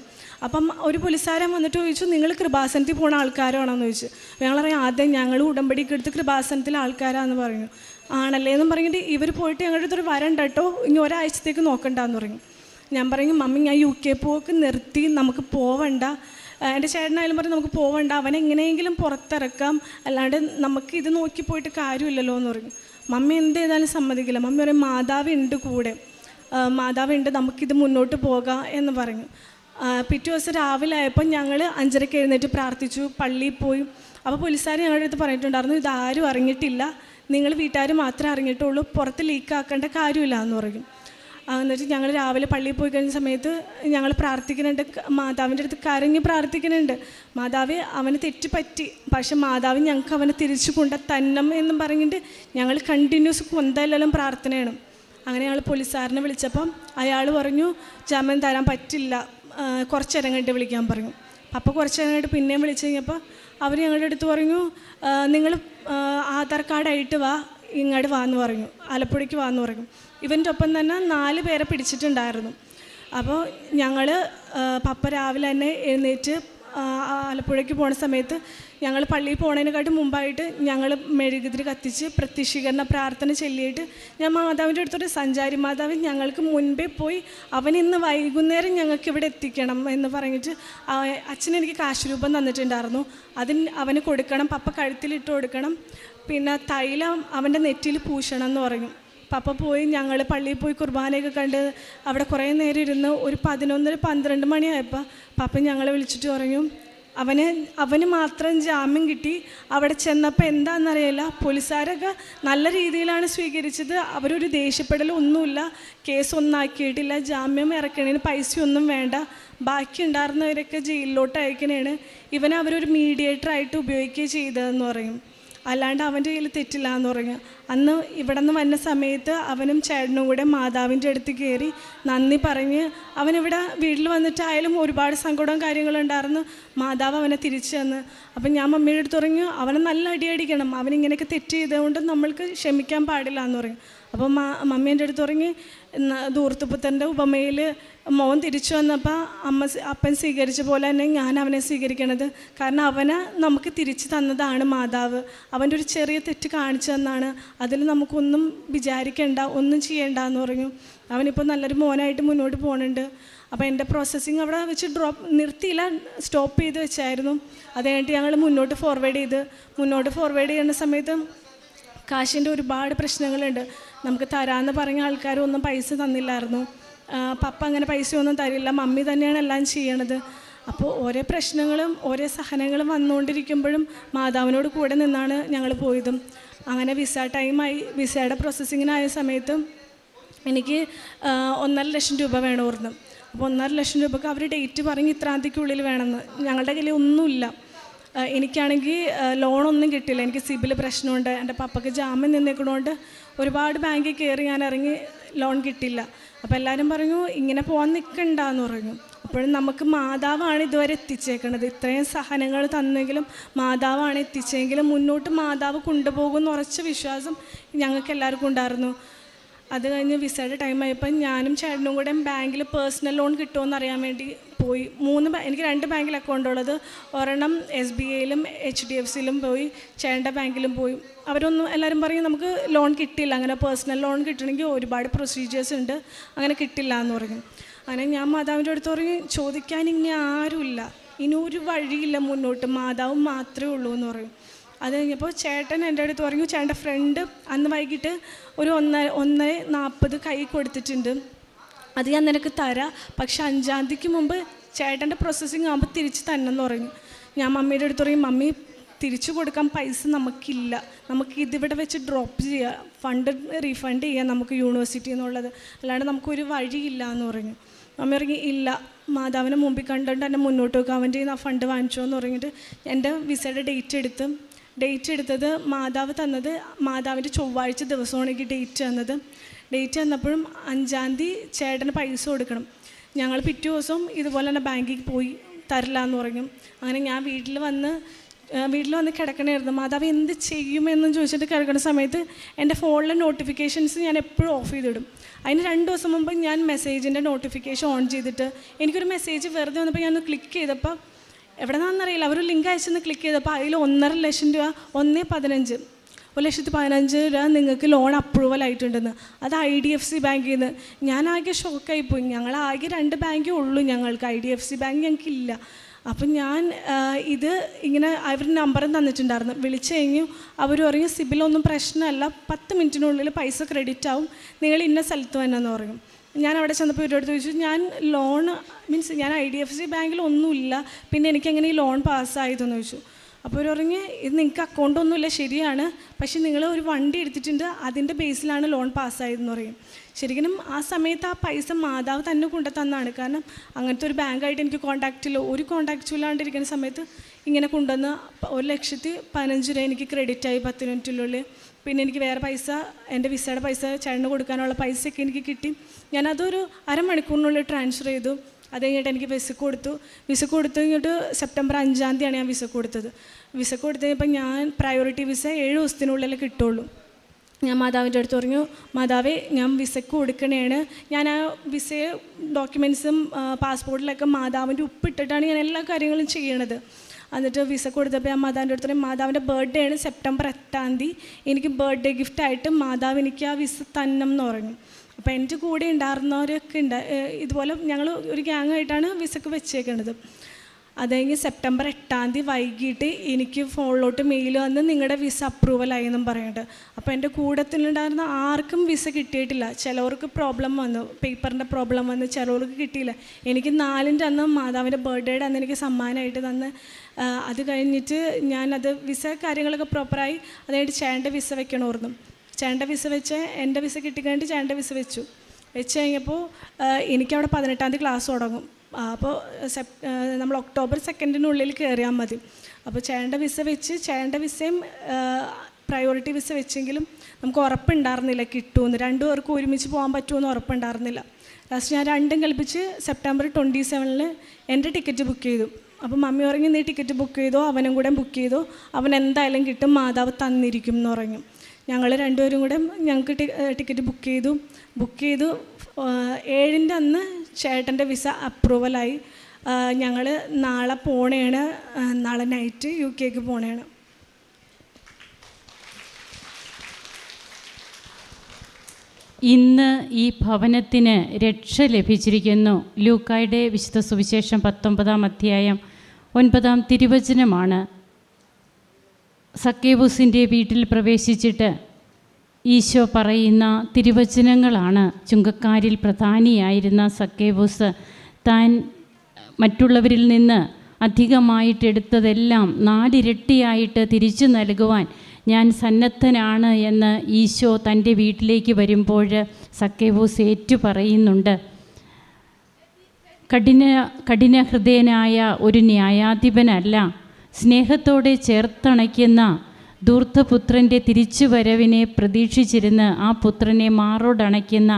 S1: അപ്പം ഒരു പോലീസാരൻ വന്നിട്ട് ചോദിച്ചു നിങ്ങൾ കൃപാസനത്തിൽ പോകുന്ന ആൾക്കാരാണോന്ന് ചോദിച്ചു. ഞങ്ങൾ പറയും ആദ്യം ഞങ്ങൾ ഉടമ്പടിക്ക് എടുത്ത് കൃപാസനത്തിലെ ആൾക്കാരാന്ന് പറഞ്ഞു. ആണല്ലേ എന്നും പറഞ്ഞിട്ട് ഇവർ പോയിട്ട് ഞങ്ങളുടെ അടുത്തൊരു വരണ്ട കേട്ടോ. ഇനി ഒരാഴ്ചത്തേക്ക് നോക്കണ്ടെന്ന് പറഞ്ഞു. ഞാൻ പറയും മമ്മി ഞാൻ യു കെ പോക്ക് നിർത്തി നമുക്ക് പോവണ്ട. എന്റെ ചേട്ടനായാലും പറഞ്ഞു നമുക്ക് പോവണ്ട അവനെ എങ്ങനെയെങ്കിലും പുറത്തിറക്കാം. അല്ലാണ്ട് നമുക്ക് ഇത് നോക്കി പോയിട്ട് കാര്യമില്ലല്ലോ എന്ന് പറഞ്ഞു. മമ്മി എന്ത് ചെയ്താലും സമ്മതിക്കില്ല. മമ്മി പറയും മാതാവ് ഉണ്ട് കൂടെ. ആ, മാതാവ് ഉണ്ട് നമുക്കിത് മുന്നോട്ട് പോകാം എന്ന് പറഞ്ഞു. പിറ്റേ ദിവസം രാവിലെ ആയപ്പോൾ ഞങ്ങൾ അഞ്ചരയ്ക്ക് എഴുന്നേറ്റ് പ്രാർത്ഥിച്ചു പള്ളിയിൽ പോയി. അപ്പോൾ പോലീസുകാർ ഞങ്ങളുടെ അടുത്ത് പറഞ്ഞിട്ടുണ്ടായിരുന്നു ഇതാരും അറിഞ്ഞിട്ടില്ല. നിങ്ങൾ വീട്ടുകാർ മാത്രമേ അറിഞ്ഞിട്ടുള്ളൂ. പുറത്ത് ലീക്കാക്കേണ്ട കാര്യമില്ല എന്ന് പറയും എന്നിട്ട് ഞങ്ങൾ രാവിലെ പള്ളിയിൽ പോയി കഴിഞ്ഞ സമയത്ത് ഞങ്ങൾ പ്രാർത്ഥിക്കുന്നുണ്ട്. മാതാവിന്റെ അടുത്ത് കരഞ്ഞ് പ്രാർത്ഥിക്കുന്നുണ്ട്. മാതാവ് അവന് തെറ്റുപറ്റി. പക്ഷെ മാതാവ് ഞങ്ങൾക്ക് അവനെ തിരിച്ചു കൊണ്ട തന്നം എന്നും പറഞ്ഞിട്ട് ഞങ്ങൾ കണ്ടിന്യൂസ് കൊന്തല്ലെല്ലാം പ്രാർത്ഥനയാണ്. അങ്ങനെ ഞങ്ങൾ പോലീസുകാരനെ വിളിച്ചപ്പം അയാൾ പറഞ്ഞു ജാമ്യം തരാൻ പറ്റില്ല. കുറച്ച് നേരം വിളിക്കാൻ പറഞ്ഞു. അപ്പോൾ കുറച്ച് നേരം പിന്നെയും വിളിച്ചു കഴിഞ്ഞപ്പോൾ അവർ ഞങ്ങളുടെ അടുത്ത് പറഞ്ഞു നിങ്ങൾ ആധാർ കാർഡായിട്ട് വാ. ഇങ്ങോട്ട് വാന്ന് പറഞ്ഞു. ആലപ്പുഴയ്ക്ക് വാന്ന് പറഞ്ഞു. ഇവന്റെ ഒപ്പം തന്നെ നാല് പേരെ പിടിച്ചിട്ടുണ്ടായിരുന്നു. അപ്പോൾ ഞങ്ങൾ പപ്പ രാവിലെ തന്നെ എഴുന്നേറ്റ് ആലപ്പുഴയ്ക്ക് പോണ സമയത്ത് ഞങ്ങൾ പള്ളിയിൽ പോണതിനെക്കാട്ടും മുമ്പായിട്ട് ഞങ്ങൾ മെഴുകുതിരി കത്തിച്ച് പ്രത്യക്ഷീകരണ പ്രാർത്ഥന ചൊല്ലിയിട്ട് ഞാൻ മാതാവിന്റെ അടുത്തൊരു സഞ്ചാരി മാതാവ് ഞങ്ങൾക്ക് മുൻപേ പോയി അവൻ ഇന്ന് വൈകുന്നേരം ഞങ്ങൾക്ക് ഇവിടെ എത്തിക്കണം എന്ന് പറഞ്ഞിട്ട് അച്ഛൻ എനിക്ക് കാശ് രൂപം തന്നിട്ടുണ്ടായിരുന്നു. അതിന് അവന് കൊടുക്കണം പപ്പ കഴുത്തിലിട്ട് കൊടുക്കണം. പിന്നെ തൈലം അവന്റെ നെറ്റിയിൽ പൂശണം എന്ന് പറഞ്ഞു. പപ്പ പോയി ഞങ്ങൾ പള്ളിയിൽ പോയി കുർബാനയൊക്കെ കണ്ട് അവിടെ കുറേ നേരം ഇരുന്ന് ഒരു പതിനൊന്നര പന്ത്രണ്ട് മണിയായപ്പോൾ പപ്പ ഞങ്ങളെ വിളിച്ചിട്ട് പറഞ്ഞു അവന് അവന് മാത്രം ജാമ്യം കിട്ടി. അവിടെ ചെന്നപ്പോൾ എന്താണെന്നറിയില്ല പോലീസുകാരൊക്കെ നല്ല രീതിയിലാണ് സ്വീകരിച്ചത്. അവരൊരു ദേഷ്യപ്പെടൽ ഒന്നുമില്ല. കേസ് ഒന്നാക്കിയിട്ടില്ല. ജാമ്യം ഇറക്കണേന് പൈസയൊന്നും വേണ്ട. ബാക്കി ഉണ്ടായിരുന്നവരൊക്കെ ജയിലിലോട്ട് അയക്കണേണ്. ഇവനെ അവരൊരു മീഡിയേറ്ററായിട്ട് ഉപയോഗിക്കുകയും ചെയ്തതെന്ന് പറയും. അല്ലാണ്ട് അവന്റെ കയ്യിൽ തെറ്റില്ല എന്ന് പറഞ്ഞു. അന്ന് ഇവിടെ നിന്ന് വന്ന സമയത്ത് അവനും ചേട്ടനും കൂടെ മാതാവിന്റെ അടുത്ത് കയറി നന്ദി പറഞ്ഞ് അവനിവിടെ വീട്ടിൽ വന്നിട്ടായാലും ഒരുപാട് സങ്കടവും കാര്യങ്ങളുണ്ടായിരുന്നു മാതാവ് അവനെ തിരിച്ചു തന്ന്. അപ്പം ഞാൻ മമ്മിയുടെ അടുത്ത് പറഞ്ഞു അവനെ നല്ല അടിയടിക്കണം അവനിങ്ങനെയൊക്കെ തെറ്റ് ചെയ്തുകൊണ്ട് നമ്മൾക്ക് ക്ഷമിക്കാൻ പാടില്ല എന്ന് പറയും അപ്പം മാ മമ്മി എന്റെ അടുത്ത് തുടങ്ങി ദൂർത്തുപുത്തന്റെ ഉപമയിൽ മോൻ തിരിച്ചു വന്നപ്പോൾ അമ്മ അപ്പൻ സ്വീകരിച്ച പോലെ തന്നെ ഞാൻ അവനെ സ്വീകരിക്കണത്. കാരണം അവനെ നമുക്ക് തിരിച്ചു തന്നതാണ് മാതാവ്. അവന്റെ ഒരു ചെറിയ തെറ്റ് കാണിച്ചു തന്നാണ്. അതിൽ നമുക്കൊന്നും വിചാരിക്കേണ്ട ഒന്നും ചെയ്യേണ്ട എന്ന് പറഞ്ഞു. അവനിപ്പോൾ നല്ലൊരു മോനായിട്ട് മുന്നോട്ട് പോകുന്നുണ്ട് അപ്പോൾ എന്റെ പ്രോസസ്സിങ് അവിടെ വെച്ച് ഡ്രോപ്പ് നിർത്തിയില്ല സ്റ്റോപ്പ് ചെയ്ത് വെച്ചായിരുന്നു. അത് കഴിഞ്ഞിട്ട് ഞങ്ങൾ മുന്നോട്ട് ഫോർവേഡ് ചെയ്ത്. മുന്നോട്ട് ഫോർവേഡ് ചെയ്യുന്ന സമയത്ത് കാശിന്റെ ഒരുപാട് പ്രശ്നങ്ങളുണ്ട്. നമുക്ക് തരാമെന്ന് പറഞ്ഞ ആൾക്കാരൊന്നും പൈസ തന്നില്ലായിരുന്നു. പപ്പ അങ്ങനെ പൈസയൊന്നും തരില്ല. മമ്മി തന്നെയാണ് എല്ലാം ചെയ്യണത്. അപ്പോൾ ഓരോ പ്രശ്നങ്ങളും ഓരോ സഹനങ്ങളും വന്നുകൊണ്ടിരിക്കുമ്പോഴും മാതാവിനോട് കൂടെ നിന്നാണ് ഞങ്ങൾ പോയതും. അങ്ങനെ വിസ ടൈമായി വിസയുടെ പ്രോസസ്സിങ്ങിനായ സമയത്തും എനിക്ക് ഒന്നര ലക്ഷം രൂപ വേണമായിരുന്നു. അപ്പോൾ ഒന്നര ലക്ഷം രൂപക്ക് അവർ ഡേറ്റ് പറഞ്ഞ് ഇത്രാന്തിക്കുള്ളിൽ വേണമെന്ന്. ഞങ്ങളുടെ കയ്യിൽ ഒന്നുമില്ല. എനിക്കാണെങ്കിൽ ലോണൊന്നും കിട്ടില്ല എനിക്ക് സിബിൽ പ്രശ്നമുണ്ട്. എന്റെ പപ്പയ്ക്ക് ജാമ്യം നിന്നേക്കണോണ്ട് ഒരുപാട് ബാങ്കിൽ കയറി ഞാൻ ഇറങ്ങി ലോൺ കിട്ടില്ല അപ്പോൾ എല്ലാവരും പറഞ്ഞു ഇങ്ങനെ പോകാൻ നിൽക്കണ്ടെന്ന് പറഞ്ഞു. അപ്പോഴും നമുക്ക് മാതാവാണ് ഇതുവരെ എത്തിച്ചേക്കണത്. ഇത്രയും സഹനങ്ങൾ തന്നെങ്കിലും മാതാവാണ് എത്തിച്ചെങ്കിലും മുന്നോട്ട് മാതാവ് കൊണ്ടുപോകുമെന്ന് ഉറച്ച വിശ്വാസം ഞങ്ങൾക്ക് എല്ലാവർക്കും ഉണ്ടായിരുന്നു. അത് കഴിഞ്ഞ് വിസയുടെ ടൈം ആയപ്പോൾ ഞാനും ചേട്ടനും കൂടെ ബാങ്കിൽ പേഴ്സണൽ ലോൺ കിട്ടുമോ അറിയാൻ വേണ്ടി പോയി. മൂന്ന് എനിക്ക് രണ്ട് ബാങ്കിൽ അക്കൗണ്ട് ഉള്ളത്. ഒരെണ്ണം എസ് ബി ഐയിലും എച്ച് ഡി എഫ് സിയിലും പോയി. ചേണ്ട ബാങ്കിലും പോയി. അവരൊന്നും എല്ലാവരും പറയും നമുക്ക് ലോൺ കിട്ടില്ല. അങ്ങനെ പേഴ്സണൽ ലോൺ കിട്ടണമെങ്കിൽ ഒരുപാട് പ്രൊസീജിയേഴ്സ് ഉണ്ട്. അങ്ങനെ കിട്ടില്ല എന്ന് പറഞ്ഞു. അങ്ങനെ ഞാൻ മാതാവിന്റെ അടുത്ത് പറഞ്ഞു ചോദിക്കാൻ ഇനി ആരുമില്ല. ഇനി ഒരു വഴിയില്ല മുന്നോട്ട്. മാതാവ് മാത്രമേ ഉള്ളൂ എന്ന് പറയും അത് കഴിഞ്ഞപ്പോൾ ചേട്ടൻ എന്റെ അടുത്ത് പറഞ്ഞു ചേട്ടന്റെ ഫ്രണ്ട് അന്ന് വൈകിട്ട് ഒരു ഒന്നര ഒന്നര നാൽപ്പത് കൈ കൊടുത്തിട്ടുണ്ട്. അത് ഞാൻ നിനക്ക് തരാം. പക്ഷെ അഞ്ചാം തീയതിക്ക് മുമ്പ് ചേട്ടന്റെ പ്രോസസ്സിങ് ആകുമ്പോൾ തിരിച്ച് തന്നെന്ന് പറഞ്ഞു. ഞാൻ മമ്മിയുടെ അടുത്ത് പറയും മമ്മി തിരിച്ചു കൊടുക്കാൻ പൈസ നമുക്കില്ല. നമുക്ക് ഇതിവിടെ വെച്ച് ഡ്രോപ്പ് ചെയ്യുക ഫണ്ട് റീഫണ്ട് ചെയ്യാം നമുക്ക് യൂണിവേഴ്സിറ്റി എന്നുള്ളത്. അല്ലാണ്ട് നമുക്കൊരു വഴിയില്ല എന്ന് പറഞ്ഞു. മമ്മി ഇറങ്ങി ഇല്ല മാതാവിനെ മുമ്പിൽ കണ്ടുകൊണ്ട് എന്നെ മുന്നോട്ട് വെക്കാൻ വേണ്ടി ആ ഫണ്ട് വാങ്ങിച്ചോ എന്ന് പറഞ്ഞിട്ട് എന്റെ വിസയുടെ ഡേറ്റ് എടുത്ത്. ഡേറ്റ് എടുത്തത് മാതാവ് തന്നത് മാതാവിന്റെ ചൊവ്വാഴ്ച ദിവസമാണ് എനിക്ക് ഡേറ്റ് തന്നത്. ഡേറ്റ് വന്നപ്പോഴും അഞ്ചാം തീയതി ചേട്ടന് പൈസ കൊടുക്കണം. ഞങ്ങൾ പിറ്റേ ദിവസം ഇതുപോലെ തന്നെ ബാങ്കിൽ പോയി തരില്ല എന്ന് പറഞ്ഞു. അങ്ങനെ ഞാൻ വീട്ടിൽ വന്ന് വീട്ടിൽ വന്ന് കിടക്കണമായിരുന്നു മാതാവ് എന്ത് ചെയ്യുമെന്ന് ചോദിച്ചിട്ട് കിടക്കുന്ന സമയത്ത് എന്റെ ഫോണിലെ നോട്ടിഫിക്കേഷൻസ് ഞാൻ എപ്പോഴും ഓഫ് ചെയ്തിടും. അതിന് രണ്ട് ദിവസം മുമ്പ് ഞാൻ മെസ്സേജിന്റെ നോട്ടിഫിക്കേഷൻ ഓൺ ചെയ്തിട്ട് എനിക്കൊരു മെസ്സേജ് വെറുതെ വന്നപ്പോൾ ഞാനൊന്ന് ക്ലിക്ക് ചെയ്തപ്പോൾ എവിടെ നിന്നാണെന്നറിയില്ല അവർ ലിങ്ക് അയച്ചെന്ന് ക്ലിക്ക് ചെയ്തപ്പോൾ അതിൽ ഒന്നര ലക്ഷം രൂപ ഒന്ന് പതിനഞ്ച് ഒരു ലക്ഷത്തി പതിനഞ്ച് രൂപ നിങ്ങൾക്ക് ലോൺ അപ്രൂവൽ ആയിട്ടുണ്ടെന്ന്. അത് ഐ ഡി എഫ് സി ബാങ്കിൽ നിന്ന് ഞാൻ ആകെ ഷോക്കായിപ്പോയി ഞങ്ങൾ ആകെ രണ്ട് ബാങ്കേ ഉള്ളൂ ഞങ്ങൾക്ക്. I D F C bank ഞങ്ങൾക്കില്ല. അപ്പം ഞാൻ ഇത് ഇങ്ങനെ അവർ നമ്പറും തന്നിട്ടുണ്ടായിരുന്നു. വിളിച്ചു കഴിഞ്ഞു അവർ പറയും സിബിലൊന്നും പ്രശ്നമല്ല. പത്ത് മിനിറ്റിനുള്ളിൽ പൈസ ക്രെഡിറ്റ് ആവും. നിങ്ങൾ ഇന്ന സ്ഥലത്ത് വന്നെന്ന് പറയും. ഞാൻ അവിടെ ചെന്നപ്പോൾ ഇവരോട് ചോദിച്ചു ഞാൻ ലോൺ മീൻസ് ഞാൻ ഐ ഡി എഫ് സി ബാങ്കിൽ ഒന്നുമില്ല. പിന്നെ എനിക്കെങ്ങനെ ഈ ലോൺ പാസ്സായതെന്ന് ചോദിച്ചു. അപ്പോൾ അവർ പറഞ്ഞ് ഇത് നിങ്ങൾക്ക് അക്കൗണ്ട് ഒന്നുമില്ല ശരിയാണ്. പക്ഷേ നിങ്ങൾ ഒരു വണ്ടി എടുത്തിട്ടുണ്ട് അതിന്റെ ബേസിലാണ് ലോൺ പാസ്സായതെന്ന് പറയും. ശരിക്കും ആ സമയത്ത് ആ പൈസ മാതാവ് തന്നെ കൊണ്ടു തന്നാണ്. കാരണം അങ്ങനത്തെ ഒരു ബാങ്കായിട്ട് എനിക്ക് കോൺടാക്റ്റില്ല ഒരു കോൺടാക്റ്റും ഇല്ലാണ്ടിരിക്കുന്ന സമയത്ത് ഇങ്ങനെ കൊണ്ടുവന്ന് ഒരു ലക്ഷത്തി പതിനഞ്ച് രൂപ എനിക്ക് ക്രെഡിറ്റ് ആയി പത്ത് മിനിറ്റിനുള്ളിൽ. പിന്നെ എനിക്ക് വേറെ പൈസ എന്റെ വിസയുടെ പൈസ ചേട്ടന് കൊടുക്കാനുള്ള പൈസയൊക്കെ എനിക്ക് കിട്ടി. ഞാനതൊരു അരമണിക്കൂറിനുള്ളിൽ ട്രാൻസ്ഫർ ചെയ്തു. അത് കഴിഞ്ഞിട്ട് എനിക്ക് വിസ കൊടുത്തു. വിസ കൊടുത്തു കഴിഞ്ഞിട്ട് സെപ്റ്റംബർ അഞ്ചാം തീയതിയാണ് ഞാൻ വിസ കൊടുത്തത്. വിസ കൊടുത്തു കഴിഞ്ഞപ്പോൾ ഞാൻ പ്രയോറിറ്റി വിസ ഏഴ് ദിവസത്തിനുള്ളിൽ കിട്ടുള്ളൂ. ഞാൻ മാതാവിന്റെ അടുത്ത് പറഞ്ഞു മാതാവേ ഞാൻ വിസക്ക് കൊടുക്കണേണ്. ഞാൻ ആ വിസ ഡോക്യുമെൻസും പാസ്പോർട്ടിലൊക്കെ മാതാവിന്റെ ഉപ്പിട്ടിട്ടാണ് ഞാൻ എല്ലാ കാര്യങ്ങളും ചെയ്യണത്. എന്നിട്ട് വിസ കൊടുത്തപ്പോൾ ഞാൻ മാതാവിന്റെ അടുത്ത് മാതാവിന്റെ ബർത്ത്ഡേ ആണ് സെപ്റ്റംബർ എട്ടാം തീയതി എനിക്ക് ബർത്ത്ഡേ ഗിഫ്റ്റായിട്ട് മാതാവ് എനിക്ക് ആ വിസ തന്നം എന്ന് പറഞ്ഞു. അപ്പോൾ എന്റെ കൂടെ ഉണ്ടായിരുന്നവരൊക്കെ ഉണ്ട്. ഇതുപോലെ ഞങ്ങൾ ഒരു ഗ്യാങ് ആയിട്ടാണ് വിസക്ക് വെച്ചേക്കുന്നത് അത് കഴിഞ്ഞ് സെപ്റ്റംബർ എട്ടാം തീയതി വൈകിട്ട് എനിക്ക് ഫോണിലോട്ട് മെയിൽ വന്ന് നിങ്ങളുടെ വിസ അപ്രൂവലായി എന്നും പറയുന്നുണ്ട് അപ്പോൾ എന്റെ കൂടത്തിലുണ്ടായിരുന്ന ആർക്കും വിസ കിട്ടിയിട്ടില്ല. ചിലവർക്ക് പ്രോബ്ലം വന്നു. പേപ്പറിന്റെ പ്രോബ്ലം വന്നു. ചിലവർക്ക് കിട്ടിയില്ല. എനിക്ക് നാലിന്റെ അന്ന് മാതാവിന്റെ ബർത്ത്ഡേയുടെ അന്ന് എനിക്ക് സമ്മാനമായിട്ട് തന്ന് അത് കഴിഞ്ഞിട്ട് ഞാനത് വിസ കാര്യങ്ങളൊക്കെ പ്രോപ്പറായി അതായിട്ട് ചേട്ടന്റെ വിസ വെക്കണമായിരുന്നു. ചേട്ടന്റെ വിസ വെച്ച് എന്റെ വിസ കിട്ടിക്കഴിഞ്ഞിട്ട് ചേട്ടന്റെ വിസ വെച്ചു. വെച്ച് കഴിഞ്ഞപ്പോൾ എനിക്കവിടെ പതിനെട്ടാം തീയതി ക്ലാസ് തുടങ്ങും. അപ്പോൾ സെപ് നമ്മൾ ഒക്ടോബർ സെക്കൻഡിനുള്ളിൽ കയറിയാൽ മതി. അപ്പോൾ ചേട്ടന്റെ വിസ വെച്ച് ചേട്ടന്റെ വിസയും പ്രയോറിറ്റി വിസ വെച്ചെങ്കിലും നമുക്ക് ഉറപ്പുണ്ടായിരുന്നില്ല കിട്ടുമെന്ന്. രണ്ടു പേർക്കും ഒരുമിച്ച് പോകാൻ പറ്റുമെന്ന് ഉറപ്പുണ്ടായിരുന്നില്ല. ലാസ്റ്റ് ഞാൻ രണ്ടും കൽപ്പിച്ച് സെപ്റ്റംബർ ട്വന്റി സെവനിൽ എന്റെ ടിക്കറ്റ് ബുക്ക് ചെയ്തു. അപ്പോൾ മമ്മി ഉറങ്ങി നീ ടിക്കറ്റ് ബുക്ക് ചെയ്തോ? അവനും കൂടെ ബുക്ക് ചെയ്തോ? അവൻ എന്തായാലും കിട്ടും മാതാവ് തന്നിരിക്കും എന്ന് പറഞ്ഞു. ഞങ്ങൾ രണ്ടുപേരും കൂടെ ഞങ്ങൾക്ക് ടിക്കറ്റ് ബുക്ക് ചെയ്തു. ബുക്ക് ചെയ്തു. ഏഴിന്റെ അന്ന് ചേട്ടന്റെ വിസ അപ്രൂവലായി ഞങ്ങൾ നാളെ പോണേണ്. നാളെ നൈറ്റ് യു കെക്ക് പോണേണ്.
S2: ഇന്ന് ഈ ഭവനത്തിന് രക്ഷ ലഭിച്ചിരിക്കുന്നു. ലൂക്കായുടെ വിശുദ്ധ സുവിശേഷം പത്തൊമ്പതാം അധ്യായം ഒൻപതാം തിരുവചനമാണ് സക്കേബൂസിന്റെ വീട്ടിൽ പ്രവേശിച്ചിട്ട് ഈശോ പറയുന്ന തിരുവചനങ്ങളാണ് ചുങ്കക്കാരിൽ പ്രധാനിയായിരുന്ന സക്കേബൂസ്. താൻ മറ്റുള്ളവരിൽ നിന്ന് അധികമായിട്ട് എടുത്തതെല്ലാം നാലിരട്ടിയായിട്ട് തിരിച്ചു നൽകുവാൻ ഞാൻ സന്നദ്ധനാണ് എന്ന് ഈശോ തന്റെ വീട്ടിലേക്ക് വരുമ്പോൾ സക്കേബൂസ് ഏറ്റു പറയുന്നുണ്ട് കഠിന കഠിന ഹൃദയനായ ഒരു ന്യായാധിപനല്ല സ്നേഹത്തോടെ ചേർത്തണയ്ക്കുന്ന ധൂർത്തപുത്രന്റെ തിരിച്ചുവരവിനെ പ്രതീക്ഷിച്ചിരുന്ന് ആ പുത്രനെ മാറോടണയ്ക്കുന്ന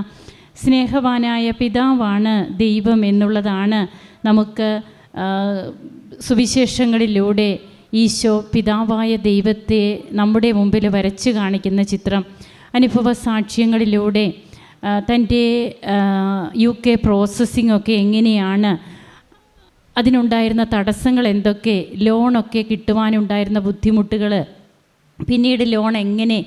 S2: സ്നേഹവാനായ പിതാവാണ് ദൈവം എന്നുള്ളതാണ് നമുക്ക് സുവിശേഷങ്ങളിലൂടെ ഈശോ പിതാവായ ദൈവത്തെ നമ്മുടെ മുമ്പിൽ വരച്ചു കാണിക്കുന്ന ചിത്രം. അനുഭവ സാക്ഷ്യങ്ങളിലൂടെ തന്റെ യു കെ പ്രോസസ്സിംഗ് ഒക്കെ എങ്ങനെയാണ് അതിനുണ്ടായിരുന്ന തടസ്സങ്ങൾ എന്തൊക്കെ? ലോണൊക്കെ കിട്ടുവാനുണ്ടായിരുന്ന ബുദ്ധിമുട്ടുകൾ പിന്നീട് ലോൺ എങ്ങനെ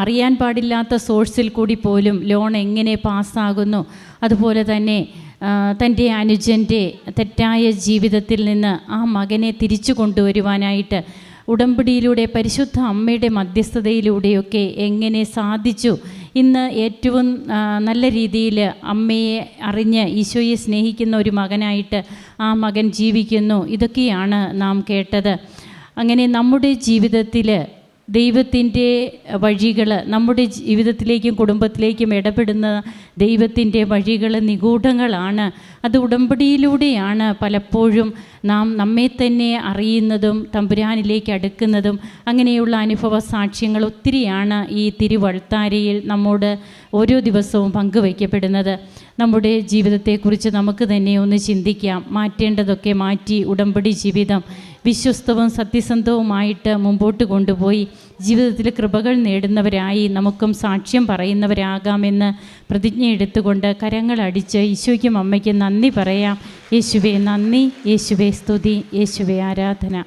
S2: അറിയാൻ പാടില്ലാത്ത സോഴ്സിൽ കൂടി പോലും ലോൺ എങ്ങനെ പാസ്സാകുന്നു? അതുപോലെ തന്നെ തന്റെ അനുജന്റെ തെറ്റായ ജീവിതത്തിൽ നിന്ന് ആ മകനെ തിരിച്ചു കൊണ്ടുവരുവാനായിട്ട് ഉടമ്പടിയിലൂടെ പരിശുദ്ധ അമ്മയുടെ മധ്യസ്ഥതയിലൂടെയൊക്കെ എങ്ങനെ സാധിച്ചു? ഇന്ന് ഏറ്റവും നല്ല രീതിയിൽ അമ്മയെ അറിഞ്ഞ് ഈശോയെ സ്നേഹിക്കുന്ന ഒരു മകനായിട്ട് ആ മകൻ ജീവിക്കുന്നു. ഇതൊക്കെയാണ് നാം കേട്ടത്. അങ്ങനെ നമ്മുടെ ജീവിതത്തിൽ ദൈവത്തിന്റെ വഴികൾ നമ്മുടെ ജീവിതത്തിലേക്കും കുടുംബത്തിലേക്കും ഇടപെടുന്ന ദൈവത്തിന്റെ വഴികൾ നിഗൂഢങ്ങളാണ്. അത് ഉടമ്പടിയിലൂടെയാണ് പലപ്പോഴും നാം നമ്മെ തന്നെ അറിയുന്നതും തമ്പുരാനിലേക്ക് അടുക്കുന്നതും അങ്ങനെയുള്ള അനുഭവ സാക്ഷ്യങ്ങൾ ഒത്തിരിയാണ് ഈ തിരുവൾത്താരയിൽ നമ്മോട് ഓരോ ദിവസവും പങ്കുവയ്ക്കപ്പെടുന്നത്. നമ്മുടെ ജീവിതത്തെക്കുറിച്ച് നമുക്ക് തന്നെ ഒന്ന് ചിന്തിക്കാം. മാറ്റേണ്ടതൊക്കെ മാറ്റി ഉടമ്പടി ജീവിതം വിശ്വസ്തവും സത്യസന്ധവുമായിട്ട് മുമ്പോട്ട് കൊണ്ടുപോയി ജീവിതത്തിൽ കൃപകൾ നേടുന്നവരായി നമുക്കും സാക്ഷ്യം പറയുന്നവരാകാമെന്ന് പ്രതിജ്ഞ എടുത്തുകൊണ്ട് കരങ്ങളടിച്ച് ഈശോയ്ക്കും അമ്മയ്ക്കും നന്ദി പറയാം. യേശുവേ നന്ദി. യേശുവേ സ്തുതി. യേശുവേ ആരാധന.